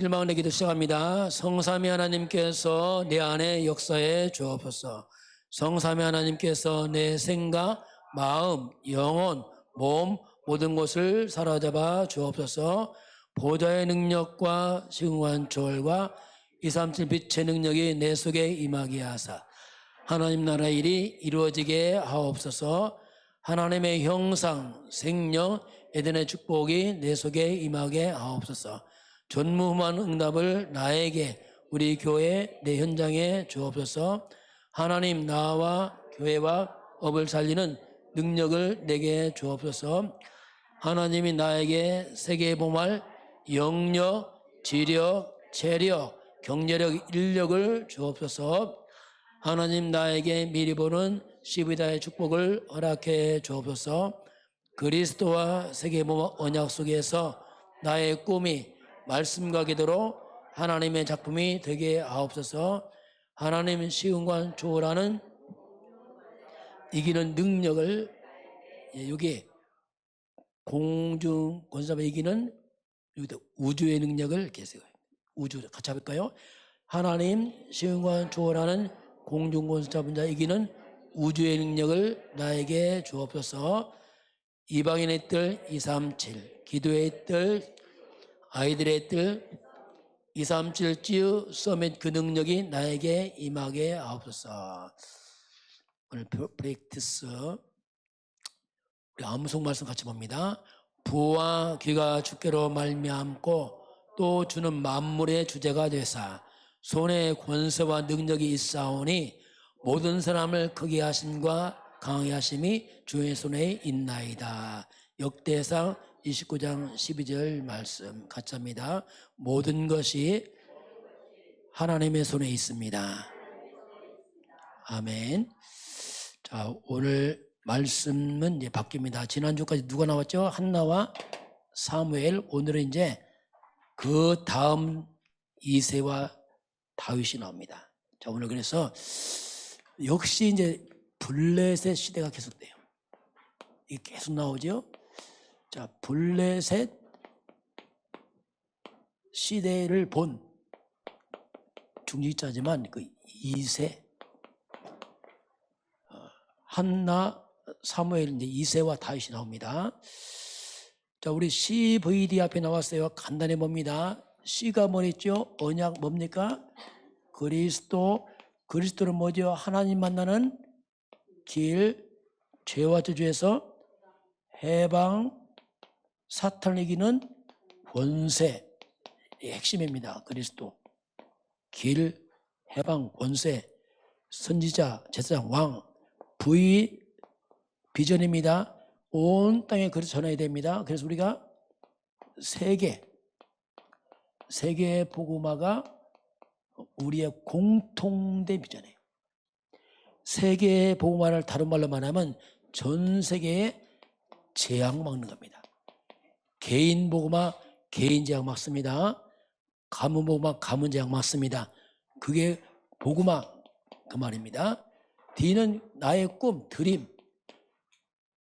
실망을 기도 시작합니다. 성삼위 하나님께서 내 안에 역사해 주옵소서. 성삼위 하나님께서 내 생각, 마음, 영혼, 몸 모든 것을 사로잡아 주옵소서. 보좌의 능력과 시공한 조월과 237 빛의 능력이 내 속에 임하게 하사 하나님 나라 일이 이루어지게 하옵소서. 하나님의 형상, 생명, 에덴의 축복이 내 속에 임하게 하옵소서. 전무후무한 응답을 나에게 우리 교회 내 현장에 주옵소서. 하나님 나와 교회와 업을 살리는 능력을 내게 주옵소서. 하나님이 나에게 세계 보말 영력, 지력, 체력, 경제력, 인력을 주옵소서. 하나님 나에게 미리 보는 시비다의 축복을 허락해 주옵소서. 그리스도와 세계보험 언약 속에서 나의 꿈이 말씀과 기도로 하나님의 작품이 되게 하옵소서. 하나님 시은관 초월하는 이기는 능력을 예, 여기 공중 권사가 이기는 우주의 능력을 계세요. 우주 같이 해볼까요? 하나님 시은관 초월하는 공중 권사 분자 이기는 우주의 능력을 나에게 주옵소서. 이방인의 뜰 237, 기도의 뜰, 아이들의 뜰 237 찌우 서밋 그 능력이 나에게 임하게 하옵소서. 오늘 브레이크스 우리 암송 말씀 같이 봅니다. 부와 귀가 주께로 말미암고 또 주는 만물의 주제가 되사 손에 권세와 능력이 있사오니 모든 사람을 크게 하심과 강하게 하심이 주의 손에 있나이다. 역대상 29장 12절 말씀 합니다. 모든 것이 하나님의 손에 있습니다. 아멘. 자, 오늘 말씀은 이제 바뀝니다. 지난주까지 누가 나왔죠? 한나와 사무엘. 오늘은 이제 그 다음 이세와 다윗이 나옵니다. 자, 오늘 그래서 역시 이제 블레셋 시대가 계속돼요. 이게 계속 나오죠. 자, 블레셋 시대를 본 중직자지만 그 2세 어, 한나 사무엘 이제 2세와 다윗이 나옵니다. 자, 우리 CVD 앞에 나왔어요. 간단히 봅니다. C가 뭐랬죠? 언약 뭡니까? 그리스도 그리스도는 뭐죠? 하나님 만나는 길, 죄와 저주에서 해방, 사탄을 이기는 권세, 이 핵심입니다. 그리스도. 길, 해방, 권세, 선지자, 제사장, 왕, 부의, 비전입니다. 온 땅에 그리 전해야 됩니다. 그래서 우리가 세계, 세계 복음화가 우리의 공통된 비전이에요. 세계 복음화를 다른 말로 말하면 전 세계에 재앙 막는 겁니다. 개인 복음화 개인 재앙 막습니다. 가문 복음화 가문 재앙 막습니다. 그게 복음화 그 말입니다. D는 나의 꿈, 드림.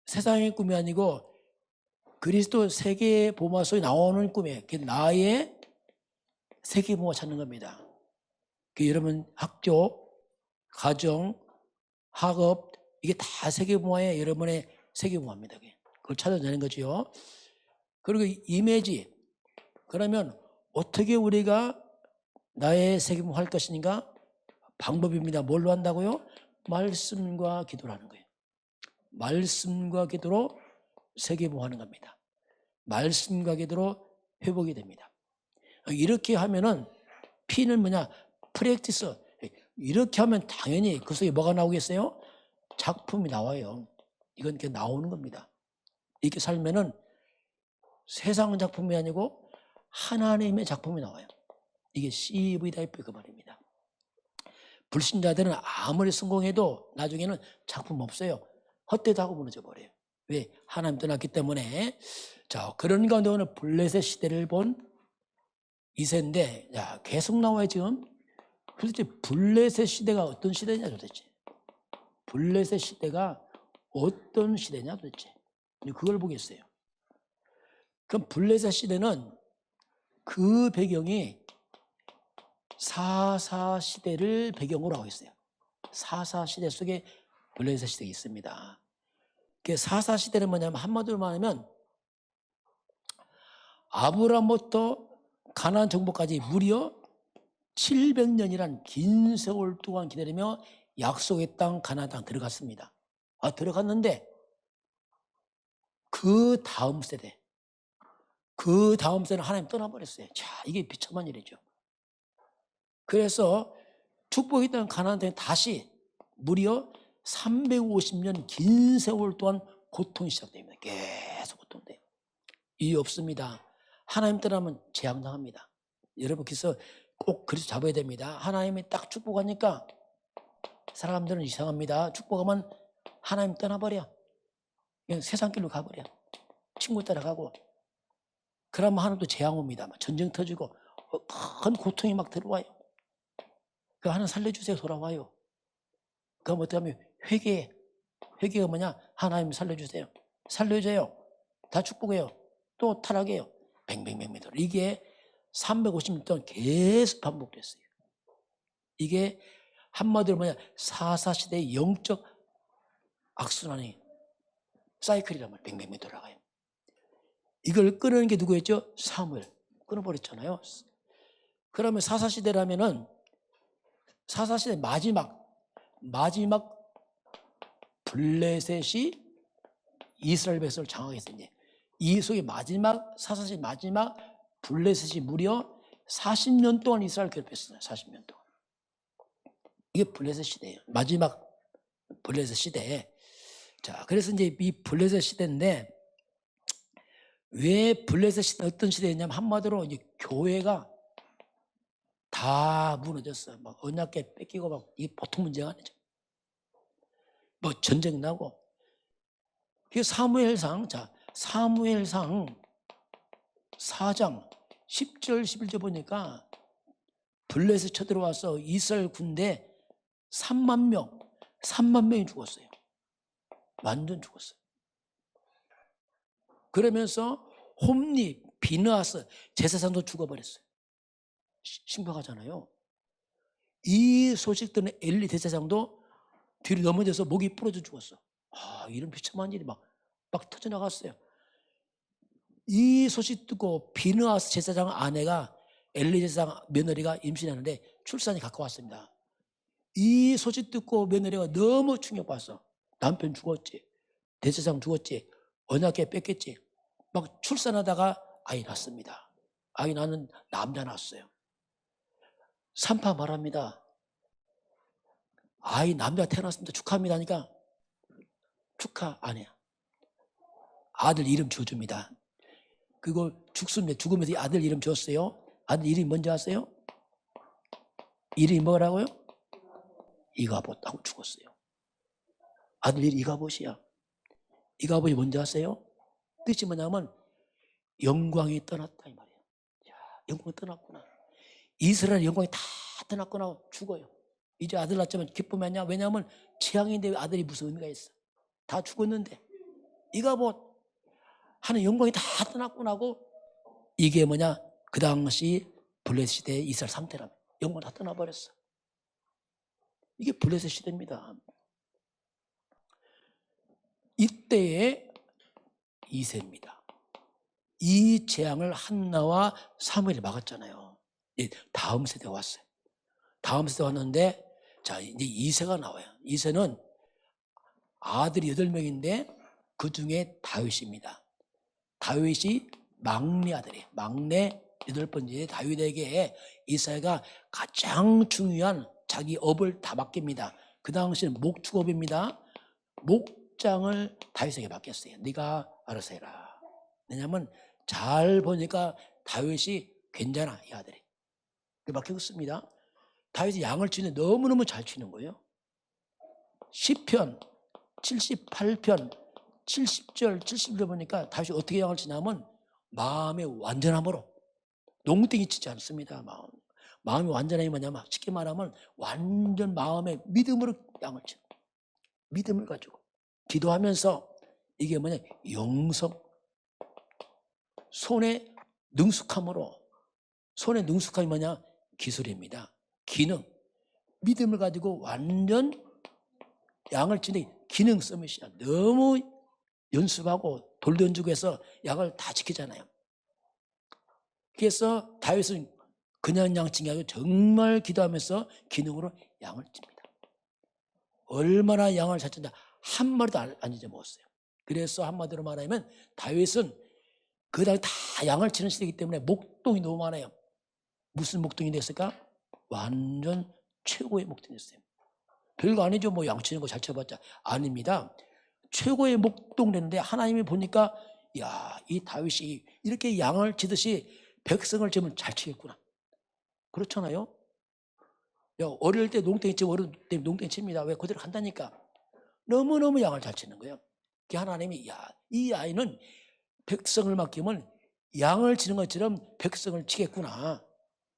세상의 꿈이 아니고 그리스도 세계 복음화 속에 나오는 꿈이에요. 그게 나의 세계 복음화 찾는 겁니다. 그 여러분 학교, 가정, 학업 이게 다 세계문화의 여러분의 세계문화입니다. 그걸 찾아내는 거죠. 그리고 이미지 그러면 어떻게 우리가 나의 세계문화 할 것인가? 방법입니다. 뭘로 한다고요? 말씀과 기도를 하는 거예요. 말씀과 기도로 세계문화하는 겁니다. 말씀과 기도로 회복이 됩니다. 이렇게 하면은 P는 뭐냐? 프랙티스. 이렇게 하면 당연히 그 속에 뭐가 나오겠어요? 작품이 나와요. 이건 이렇게 나오는 겁니다. 이렇게 살면은 세상 작품이 아니고 하나님의 작품이 나와요. 이게 CV다이프 그 말입니다. 불신자들은 아무리 성공해도 나중에는 작품 없어요. 헛되다고 무너져 버려요. 왜? 하나님 떠났기 때문에. 자, 그런 가운데 오늘 블레셋 시대를 본 이세인데, 야, 계속 나와요, 지금. 도대체 블레셋 시대가 어떤 시대냐 도대체. 블레셋 시대가 어떤 시대냐 도대체. 그걸 보겠어요. 그럼 블레셋 시대는 그 배경이 사사 시대를 배경으로 하고 있어요. 사사 시대 속에 블레셋 시대가 있습니다. 그 사사 시대는 뭐냐면 한마디로 말하면 아브라함부터 가나안 정복까지 무려 700년이란 긴 세월 동안 기다리며 약속의 땅 가나안 땅 들어갔습니다. 아 들어갔는데 그 다음 세대 그 다음 세대는 하나님 떠나버렸어요. 자 이게 비참한 일이죠. 그래서 축복이 있던 가나안 땅에 다시 무려 350년 긴 세월 동안 고통이 시작됩니다. 계속 고통돼요. 이유 없습니다. 하나님 떠나면 재앙당합니다. 여러분 그래서 꼭 그래서 잡아야 됩니다. 하나님이 딱 축복하니까 사람들은 이상합니다. 축복하면 하나님 떠나버려. 그냥 세상 길로 가버려. 친구 따라가고. 그러면 하나님도 재앙 옵니다. 막 전쟁 터지고 어, 큰 고통이 막 들어와요. 그 하나님 살려주세요 돌아와요. 그럼 어떻게 하면 회개 회개가 뭐냐? 하나님 살려주세요. 살려줘요. 다 축복해요. 또 타락해요. 뱅뱅뱅뱅. 이게 350년 동안 계속 반복됐어요. 이게 한마디로 뭐냐? 사사시대의 영적 악순환이 사이클이란 말이에요. 뱅뱅뱅 돌아가요. 이걸 끊는 게 누구였죠? 사무엘. 끊어버렸잖아요. 그러면 사사시대라면은 사사시대 마지막 마지막 블레셋이 이스라엘 백성을 장악했더니 이 속에 마지막 사사시 마지막 블레셋이 무려 40년 동안 이스라엘 괴롭혔어요. 40년 동안. 이게 블레셋 시대예요. 마지막 블레셋 시대. 자, 그래서 이제 이 블레셋 시대인데 왜 블레셋 시대 어떤 시대였냐면 한마디로 이제 교회가 다 무너졌어. 막 언약계 뺏기고 막 이게 보통 문제가 아니죠. 뭐 전쟁 나고. 그 사무엘상 자 사무엘상 4장 10절 11절 보니까 블레셋 쳐들어와서 이스라엘 군대 3만 명 3만 명이 죽었어요. 완전 죽었어요. 그러면서 홈리 비느아스 제사장도 죽어버렸어요. 시- 심각하잖아요. 이 소식 듣는 엘리 대제사장도 뒤로 넘어져서 목이 부러져 죽었어. 아, 이런 비참한 일이 막, 막 터져나갔어요. 이 소식 듣고 비느아스 제사장 아내가 엘리 제사장 며느리가 임신하는데 출산이 가까웠습니다. 이 소식 듣고 며느리가 너무 충격받았어. 남편 죽었지. 대제사장 죽었지. 언약계 뺏겼지. 막 출산하다가 아이 낳습니다. 아이 낳는 남자 낳았어요. 산파 말합니다. 아이 남자 태어났습니다. 축하합니다. 하니까 축하 안 해요. 아들 이름 지어줍니다. 그거 죽습니다. 죽으면서 이 아들 이름 지었어요. 아들 이름이 뭔지 아세요? 이름이 뭐라고요? 이가봇 하고 죽었어요. 아들 이름 이가봇이야. 이가봇이 뭔지 아세요? 뜻이 뭐냐면 영광이 떠났다 이 말이에요. 야, 영광이 떠났구나. 이스라엘 영광이 다 떠났구나 죽어요. 이제 아들 낳자면 기쁨하냐? 왜냐하면 재앙인데 아들이 무슨 의미가 있어? 다 죽었는데 이가 뭐 하는 영광이 다 떠났구나 하고 이게 뭐냐? 그 당시 블레셋 시대의 이스라엘 상태라면 영광 다 떠나버렸어. 이게 블레셋 시대입니다. 이 때의 이세입니다. 이 재앙을 한나와 사무엘이 막았잖아요. 이 다음 세대 가 왔어요. 다음 세대 왔는데 자 이제 이세가 나와요. 이세는 아들이 여덟 명인데 그 중에 다윗입니다. 다윗이 막내 아들이에요. 막내 여덟 번째 다윗에게 이사야가 가장 중요한 자기 업을 다 맡깁니다. 그 당시는 목축업입니다. 목 장을 다윗에게 맡겼어요. 네가 알아서 해라. 왜냐하면 잘 보니까 다윗이 괜찮아 이 아들이. 그 맡겼습니다. 다윗이 양을 치는데 너무너무 잘 치는 거예요. 10편, 78편, 70절, 70절 보니까 다윗이 어떻게 양을 치냐면 마음의 완전함으로 농땡이 치지 않습니다. 마음. 마음이 완전함이 뭐냐면 쉽게 말하면 완전 마음의 믿음으로 양을 쳐. 믿음을 가지고 기도하면서 이게 뭐냐 영성 손에 능숙함으로 손에 능숙함이 뭐냐 기술입니다. 기능, 믿음을 가지고 완전 양을 치는 기능 서밋이야. 너무 연습하고 돌 던지고 해서 양을 다 지키잖아요. 그래서 다윗은 그냥 양치기 아니고 정말 기도하면서 기능으로 양을 칩니다. 얼마나 양을 잘 쳤냐 한 마리도 안- 안 잊어먹었어요. 그래서 한마디로 말하면 다윗은 그 당시 다 양을 치는 시대이기 때문에 목동이 너무 많아요. 무슨 목동이 됐을까? 완전 최고의 목동이 됐어요. 별거 아니죠. 뭐 양 치는 거 잘 쳐봤자. 아닙니다. 최고의 목동 됐는데 하나님이 보니까 야, 이 다윗이 이렇게 양을 치듯이 백성을 치면 잘 치겠구나. 그렇잖아요. 야, 어릴 때 농땡이 치고 어릴 때 농땡이 칩니다. 왜 그대로 간다니까. 너무너무 양을 잘 치는 거예요. 그 하나님이 야, 이 아이는 백성을 맡기면 양을 치는 것처럼 백성을 치겠구나.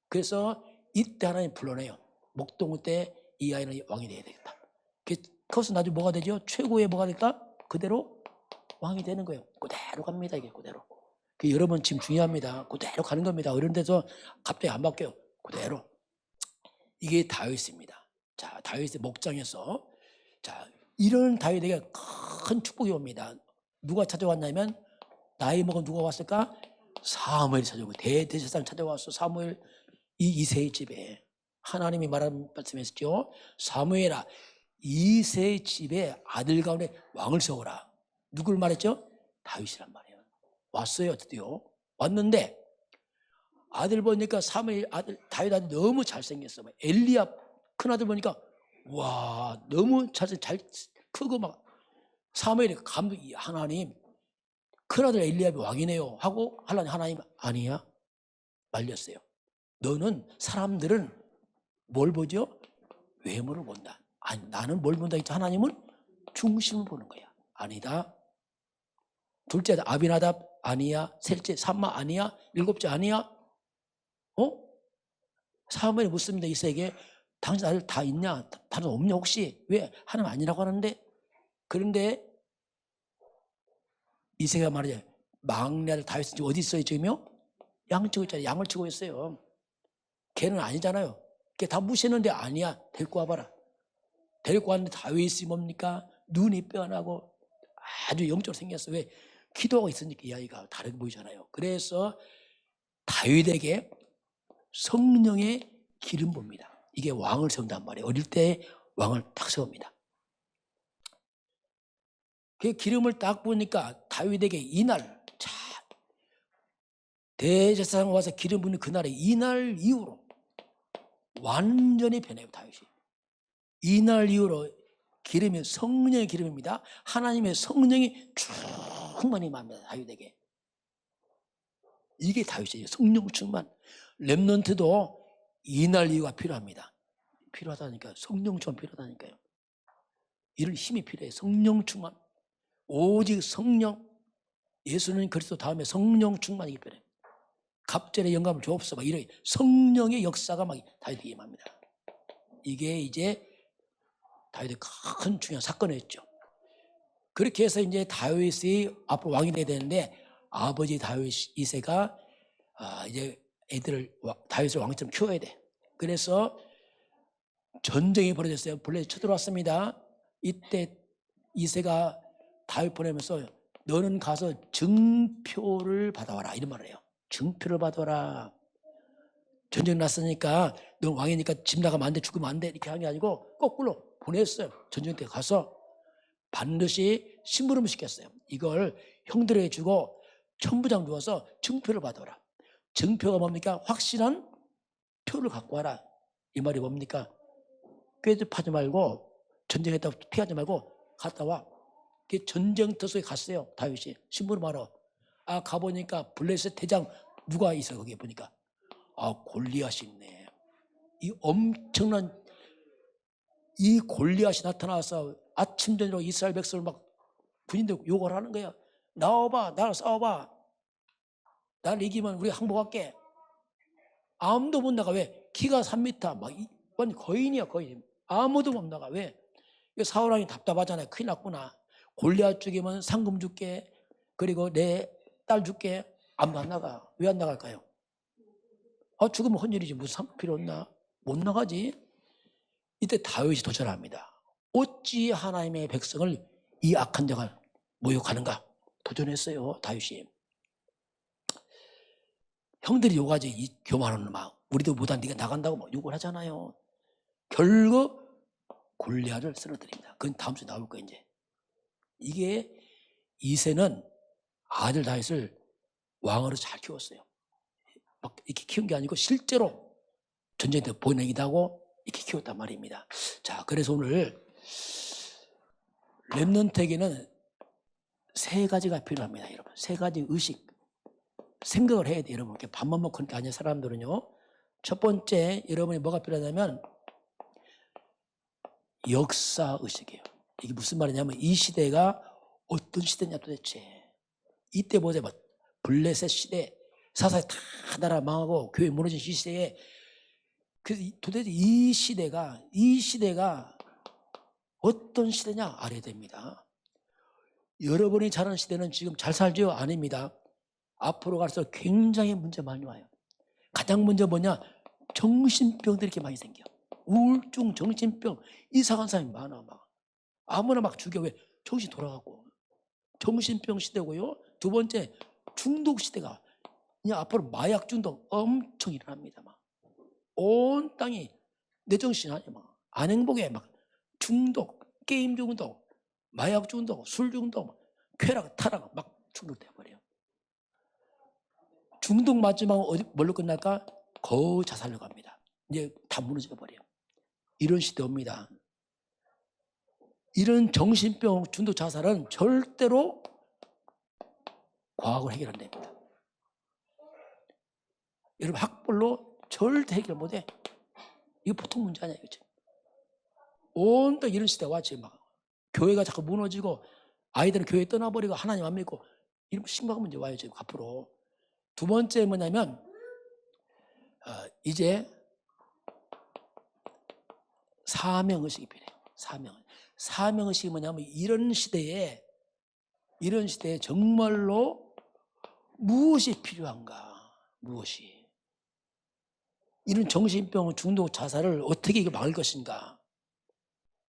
그래서 이때 하나님 불러내요. 목동 때이 아이는 왕이 돼야 되겠다. 그- 그것은 나중에 뭐가 되죠? 최고의 뭐가 될까? 그대로 왕이 되는 거예요. 그대로 갑니다. 이게 그대로. 그 여러분 지금 중요합니다. 그대로 가는 겁니다. 이런 데서 갑자기 안 바뀌어요. 그대로. 이게 다윗입니다. 자, 다윗의 목장에서 자, 이런 다윗에게 큰 축복이 옵니다. 누가 찾아왔냐면 나이 먹은 누가 왔을까? 사무엘이 찾아오고 대대제사장 찾아왔어. 사무엘 이 이세의 집에 하나님이 말한 말씀했죠. 사무엘아 이세의 집에 아들 가운데 왕을 세워라. 누굴 말했죠? 다윗이란 말이에요. 왔어요, 드디어. 왔는데 아들 보니까 사무엘 아들 다윗 아들 너무 잘생겼어. 막 엘리압 큰 아들 보니까 와 너무 잘생 잘 크고 막 사무엘이 감독 이 하나님 큰 아들 엘리압이 왕이네요 하고 하나님 하나님 아니야 말렸어요. 너는 사람들은 뭘 보죠? 외모를 본다. 아니 나는 뭘 본다 했지 하나님은 중심을 보는 거야. 아니다. 둘째 아비나답 아니야. 셋째 삼마 아니야. 일곱째 아니야. 어? 사무엘이 묻습니다. 이세에게 당신 아들 다 있냐? 다- 다른 없냐 혹시? 왜 하나님 아니라고 하는데? 그런데 이세가 말이죠. 막내 아들 다윗은 지금 어디 있어요 지금요? 양 치고 있잖아요. 양을 치고 있어요. 걔는 아니잖아요. 걔 다 무시했는데 아니야. 데리고 와봐라. 데리고 왔는데 다윗이 뭡니까? 눈이 빼어나고 아주 영적으로 생겼어. 왜? 기도하고 있으니까 이 아이가 다르게 보이잖아요. 그래서 다윗에게 성령의 기름 봅니다. 이게 왕을 세운단 말이에요. 어릴 때 왕을 딱 세웁니다. 그 기름을 딱 부으니까 다윗에게 이날 자 대제사장 와서 기름 부는 그날에 이날 이후로 완전히 변해요 다윗이. 이날 이후로 기름이 성령의 기름입니다. 하나님의 성령이 충만히 맙니다 다윗에게. 이게 다윗이에요. 성령 충만. 렘넌트도 이날 이유가 필요합니다. 필요하다니까요. 성령 충만 필요하다니까요. 이런 힘이 필요해요. 성령 충만. 오직 성령. 예수는 그리스도 다음에 성령 충만이 필요해요. 갑절의 영감을 주옵소서. 막 이런 성령의 역사가 막 다윗에게 임합니다. 이게 이제 다윗의 큰 중요한 사건이었죠. 그렇게 해서 이제 다윗이 앞으로 왕이 돼야 되는데 아버지 다윗 이세가 아, 이제 애들을 와- 다윗을 왕처럼 키워야 돼. 그래서 전쟁이 벌어졌어요. 블레 쳐들어왔습니다. 이때 이세가 다윗 보내면서 너는 가서 증표를 받아와라 이런 말을 해요. 증표를 받아와라. 전쟁 났으니까 너 왕이니까 집 나가면 안 돼, 죽으면 안 돼 이렇게 한 게 아니고 거꾸로 보냈어요. 전쟁 때 가서 반드시 심부름을 시켰어요. 이걸 형들에게 주고 천부장 주어서 증표를 받아라. 증표가 뭡니까? 확실한 표를 갖고 와라. 이 말이 뭡니까? 꾀집하지 말고 전쟁했다고 피하지 말고 갔다 와. 그 전쟁터 속에 갔어요. 다윗이 심부름하러. 아 가보니까 블레셋 대장 누가 있어 거기 보니까 아 골리앗이 있네. 이 엄청난 이 골리앗이 나타나서 아침 저녁 이스라엘 백성을 막 군인들 욕을 하는 거야. 나와봐, 나랑 싸워봐. 나를 이기면 우리가 항복할게. 아무도 못 나가 왜? 키가 3m 막 이- 완전 거인이야 거인. 아무도 못 나가 왜? 사울왕이 답답하잖아요. 큰일 났구나. 골리앗 죽이면 상금 줄게. 그리고 내 딸 줄게. 아무도 안 나가. 왜 안 나갈까요? 아 죽으면 혼일이지 무슨 필요 없나? 못 나가지. 이때 다윗이 도전합니다. 어찌 하나님의 백성을 이 악한 자가 모욕하는가? 도전했어요, 다윗이. 형들이 욕하지, 이 교만한 놈아. 우리도 못한 네가 나간다고 막 욕을 하잖아요. 결국 골리앗을 쓰러뜨립니다. 그건 다음 주에 나올 거예요, 이제. 이게 이세는 아들 다윗을 왕으로 잘 키웠어요. 막 이렇게 키운 게 아니고 실제로 전쟁 때 보내기도 하고 이렇게 키웠단 말입니다. 자, 그래서 오늘 랩넌트에게는 세 가지가 필요합니다, 여러분. 세 가지 의식. 생각을 해야 돼요, 여러분. 밥만 먹고 그러니까 아니에요, 사람들은요. 첫 번째, 여러분이 뭐가 필요하냐면 역사 의식이에요. 이게 무슨 말이냐면 이 시대가 어떤 시대냐 도대체. 이때 보세요. 막 블레셋 시대, 사사에 다 나라 망하고 교회 무너진 이 시대에 그 도대체 이 시대가 이 시대가 어떤 시대냐 알아야 됩니다. 여러분이 자란 시대는 지금 잘 살죠? 아닙니다. 앞으로 갈수록 굉장히 문제 많이 와요. 가장 먼저 뭐냐? 정신병들이 이렇게 많이 생겨. 우울증, 정신병, 이상한 사람이 많아 막. 아무나 막 죽여 왜? 정신 돌아가고. 정신병 시대고요. 두 번째 중독 시대가 그냥 앞으로 마약 중독 엄청 일어납니다. 막. 온 땅이 내 정신 아니야 막. 안 행복해 막. 중독, 게임 중독, 마약 중독, 술 중독, 쾌락, 타락 막 중독돼 버려. 중독 마지막 어디 뭘로 끝날까? 거의 자살로 갑니다. 이제 다 무너져 버려. 이런 시대 옵니다. 이런 정신병 중독 자살은 절대로 과학을 해결 안 됩니다. 여러분 학벌로 절대 해결 못 해. 이거 보통 문제 아니야 이거지. 온통 이런 시대가 왔지 막 교회가 자꾸 무너지고 아이들은 교회 떠나버리고 하나님 안 믿고 이런 심각한 문제 와요 지금 앞으로. 두 번째 뭐냐면 어, 이제 사명의식이 필요해요. 사명. 사명의식이 뭐냐면 이런 시대에 이런 시대에 정말로 무엇이 필요한가? 무엇이? 이런 정신병 중독 자살을 어떻게 이거 막을 것인가?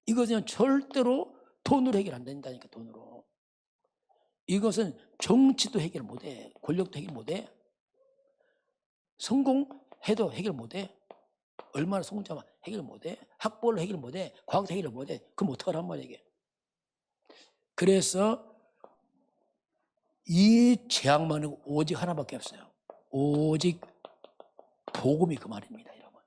이것은 절대로 돈으로 해결 안 된다니까 돈으로. 이것은 정치도 해결 못해. 권력도 해결 못해. 성공해도 해결 못해. 얼마나 성공자만 해결 못해. 학벌로 해결 못해. 과학도 해결 못해. 그럼 어떡하란 말이야 이게. 그래서 이 재앙만은 오직 하나밖에 없어요. 오직 복음이 그 말입니다, 여러분.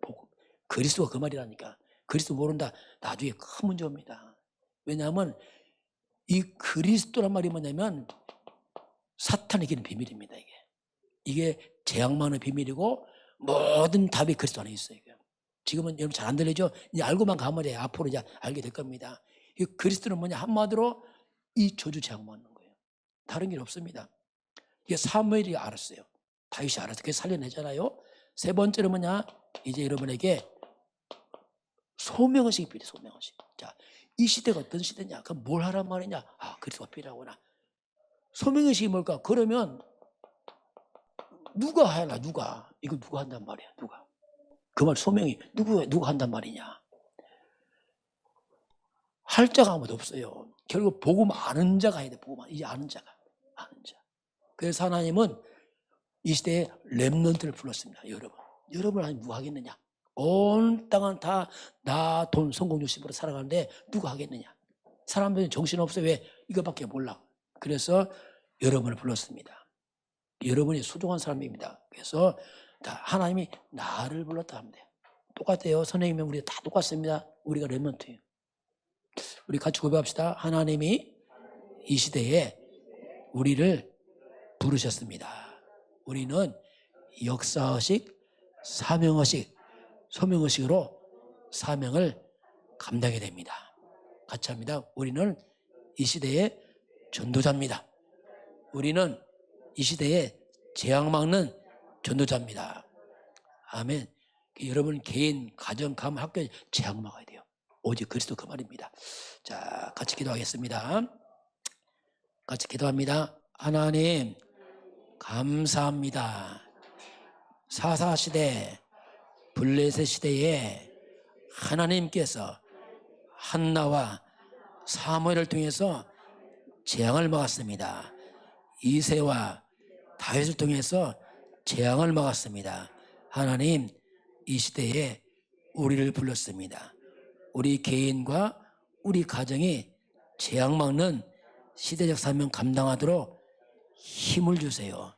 복음. 그리스도가 그 말이라니까. 그리스도 모른다. 나중에 큰 문제 옵니다. 왜냐하면 이 그리스도란 말이 뭐냐면 사탄에게는 비밀입니다, 이게. 이게 재앙만의 비밀이고 모든 답이 그리스도 안에 있어요. 지금은 여러분 잘 안 들리죠? 이제 알고만 가면 돼요. 앞으로 이제 알게 될 겁니다. 이 그리스도는 뭐냐? 한마디로 이 저주 재앙만 하는 거예요. 다른 게 없습니다. 이게 사무엘이 알았어요. 다윗이 알아서 그래서 살려내잖아요. 세 번째로 뭐냐? 이제 여러분에게 소명의식이 필요해, 소명의식. 자, 이 시대가 어떤 시대냐? 그럼 뭘 하란 말이냐? 아, 그리스도가 필요하구나. 소명의식이 뭘까? 그러면 누가 하나, 누가? 이거 누가 한단 말이야, 누가? 그 말 소명이 누구, 누가 한단 말이냐? 할 자가 아무도 없어요. 결국 복음 아는 자가 해야 돼, 복음 이제 아는 자가. 아는 자. 그래서 하나님은 이 시대에 랩런트를 불렀습니다, 여러분. 여러분 아니 누가 하겠느냐? 온 땅은 다 나 돈 성공 중심으로 살아가는데 누가 하겠느냐? 사람들은 정신없어 왜 이거밖에 몰라. 그래서 여러분을 불렀습니다. 여러분이 소중한 사람입니다. 그래서 다 하나님이 나를 불렀다 하면 돼요. 똑같아요. 선생님이 우리 다 똑같습니다. 우리가 랩런트예요. 우리 같이 고백합시다. 하나님이 이 시대에 우리를 부르셨습니다. 우리는 역사의식, 사명의식, 소명의식으로 사명을 감당해야 됩니다. 같이 합니다. 우리는 이 시대의 전도자입니다. 우리는 이 시대에 재앙 막는 전도자입니다. 아멘. 여러분 개인, 가정, 가문, 학교에 재앙 막아야 돼요. 오직 그리스도 그 말입니다. 자, 같이 기도하겠습니다. 같이 기도합니다. 하나님, 감사합니다. 사사 시대 블레셋 시대에 하나님께서 한나와 사무엘을 통해서 재앙을 막았습니다. 이세와 다윗을 통해서 재앙을 막았습니다. 하나님 이 시대에 우리를 불렀습니다. 우리 개인과 우리 가정이 재앙 막는 시대적 사명 감당하도록 힘을 주세요.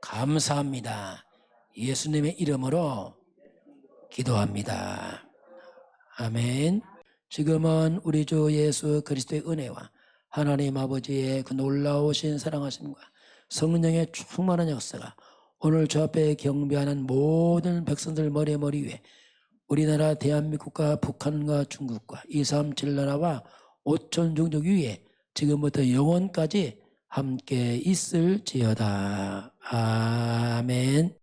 감사합니다. 예수님의 이름으로 기도합니다. 아멘. 지금은 우리 주 예수 그리스도의 은혜와 하나님 아버지의 그 놀라우신 사랑하심과 성령의 충만한 역사가 오늘 저 앞에 경배하는 모든 백성들 머리 머리 위에 우리나라 대한민국과 북한과 중국과 이삼칠 나라와 오천 종족 위에 지금부터 영원까지 함께 있을지어다. 아멘.